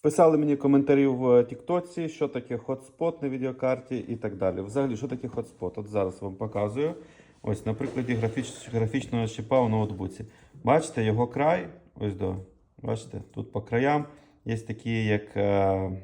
Писали мені коментарі в Тіктоці, що таке хотспот на відеокарті і так далі. Взагалі, що таке хотспот? От зараз вам показую. Ось на прикладі графіч... графічного чіпа у ноутбуці. Бачите, його край, ось до. Бачите, тут по краям є такі, як. Е... е,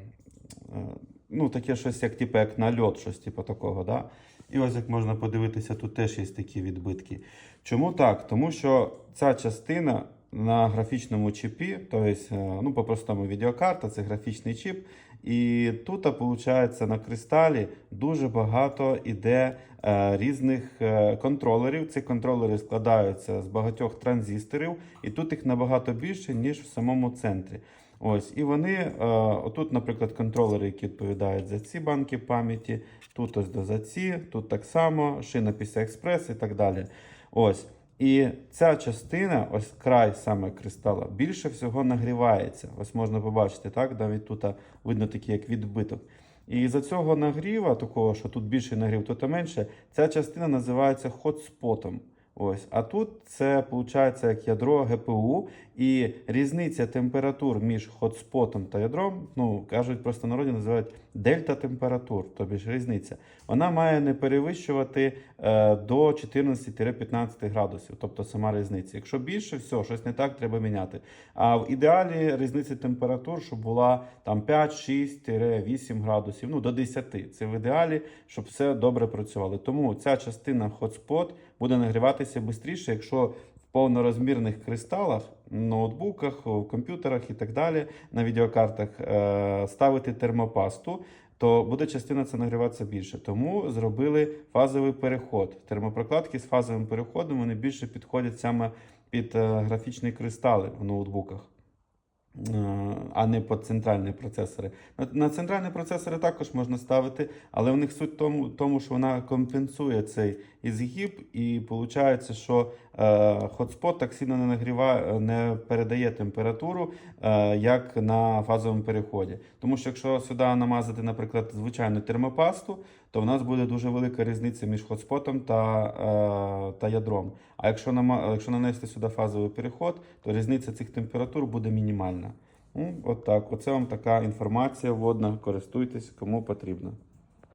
Ну, таке щось, як типу, як нальот, щось типу такого. Да? І ось як можна подивитися, тут теж є такі відбитки. Чому так? Тому що ця частина на графічному чіпі, тобто, ну, по-простому відеокарта, це графічний чіп. І тут, виходить, на кристалі дуже багато іде е, різних е, контролерів. Ці контролери складаються з багатьох транзисторів, і тут їх набагато більше, ніж в самому центрі. Ось, і вони, е, отут, наприклад, контролери, які відповідають за ці банки пам'яті, тут ось за ці, тут так само, шина PCI Express і так далі. Ось. І ця частина, ось край саме кристала, більше всього нагрівається. Ось можна побачити, так? Навіть тут видно такий як відбиток. І за цього нагріва, такого, що тут більше нагрів, тут менше, ця частина називається хотспотом. Ось, а тут це виходить як ядро ГПУ, і різниця температур між хотспотом та ядром, ну кажуть, просто народі називають дельта температур, тобі ж різниця. Вона має не перевищувати е, до 14-15 градусів, тобто сама різниця. Якщо більше, все, щось не так, треба міняти. А в ідеалі різниця температур, щоб була там 5-6-8 градусів, ну до 10. Це в ідеалі, щоб все добре працювало. Тому ця частина хотспот буде нагріватися швидше, якщо в повнорозмірних кристалах, ноутбуках, в комп'ютерах і так далі, на відеокартах е, ставити термопасту. То буде частина це нагріватися більше. Тому зробили фазовий переход. Термопрокладки з фазовим переходом вони більше підходять саме під е, графічні кристали в ноутбуках. Е, а не по центральні процесори. На, центральні процесори також можна ставити, але в них суть тому, тому що вона компенсує цей ізгиб, і виходить, що хотспот так сильно не нагріває, не передає температуру, е, як на фазовому переході. Тому що якщо сюди намазати, наприклад, звичайну термопасту, то в нас буде дуже велика різниця між хотспотом та, е, та ядром. А якщо, якщо нанести сюди фазовий переход, то різниця цих температур буде мінімальна. Ну, от так. Оце вам така інформація вводна. Користуйтесь, кому потрібно.